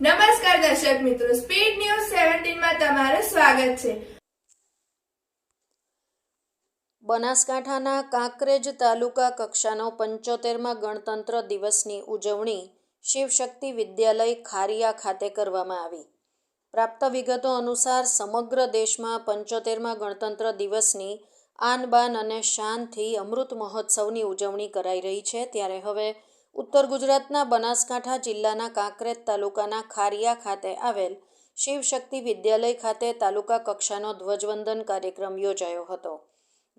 નમસ્કાર દર્શક મિત્રો સ્પીડ ન્યૂઝ સેવન્ટીનમાં તમારું સ્વાગત છે. બનાસકાંઠાના કાંકરેજ તાલુકા કક્ષાનો પંચોતેરમાં ગણતંત્ર દિવસની ઉજવણી શિવશક્તિ વિદ્યાલય ખારિયા ખાતે કરવામાં આવી. પ્રાપ્ત વિગતો અનુસાર સમગ્ર દેશમાં પંચોતેરમાં ગણતંત્ર દિવસની આન બાન અને શાનથી અમૃત મહોત્સવની ઉજવણી કરાઈ રહી છે. ત્યારે હવે ઉત્તર ગુજરાતના બનાસકાંઠા જિલ્લાના કાંકરેજ તાલુકાના ખારિયા ખાતે આવેલ શિવશક્તિ વિદ્યાલય ખાતે તાલુકા કક્ષાનો ધ્વજવંદન કાર્યક્રમ યોજાયો હતો,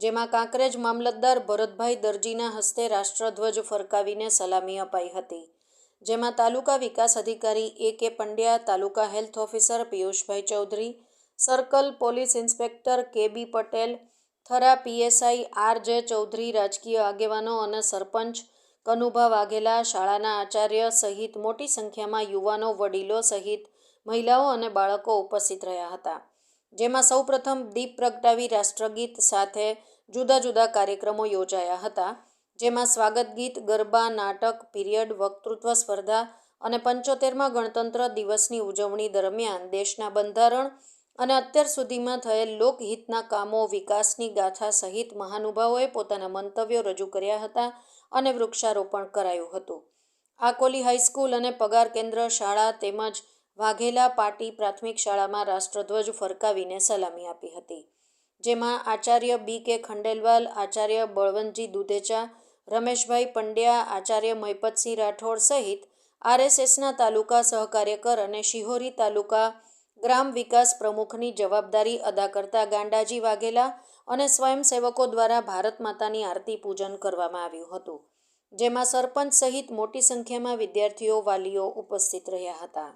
જેમાં કાંકરેજ મામલતદાર ભરતભાઈ દરજીના હસ્તે રાષ્ટ્રધ્વજ ફરકાવીને સલામી અપાઈ હતી, જેમાં તાલુકા વિકાસ અધિકારી A K Pandya, taluka health officer Piyushbhai Chaudhary, circle police inspector K B Patel, Thara PSI R J Chaudhary, રાજકીય આગેવાનો અને સરપંચ કનુભા વાઘેલા, શાળાના આચાર્ય સહિત મોટી સંખ્યામાં યુવાનો, વડીલો સહિત મહિલાઓ અને બાળકો ઉપસ્થિત રહ્યા હતા. જેમાં સૌપ્રથમ દીપ પ્રગટાવી રાષ્ટ્રગીત સાથે જુદા જુદા કાર્યક્રમો યોજાયા હતા. જેમાં સ્વાગત ગીત, ગરબા, નાટક, પીરિયડ, વક્તૃત્વ સ્પર્ધા અને પંચોતેરમાં ગણતંત્ર દિવસની ઉજવણી દરમિયાન દેશના બંધારણ અને અત્યાર સુધીમાં થયેલ લોકહિતના કામો વિકાસની ગાથા સહિત મહાનુભાવોએ પોતાના મંતવ્યો રજૂ કર્યા હતા અને વૃક્ષારોપણ કરાયું હતું. આકોલી હાઈસ્કૂલ અને પગાર કેન્દ્ર શાળા તેમજ વાઘેલા પાટી પ્રાથમિક શાળામાં રાષ્ટ્રધ્વજ ફરકાવીને સલામી આપી હતી. જેમાં આચાર્ય બી કે ખંડેલવાલ, આચાર્ય બળવંતજી દુધેચા, રમેશભાઈ પંડ્યા, આચાર્ય મહિપતસિંહ રાઠોડ સહિત આરએસએસના તાલુકા સહકાર્યકર અને શિહોરી તાલુકા ગ્રામ વિકાસ પ્રમુખની જવાબદારી અદા કરતા ગાંડાજી વાઘેલા અને સ્વયંસેવકો દ્વારા ભારત માતાની આરતી પૂજન કરવામાં આવ્યું હતું, જેમાં સરપંચ સહિત મોટી સંખ્યામાં વિદ્યાર્થીઓ, વાલીઓ ઉપસ્થિત રહ્યા હતા.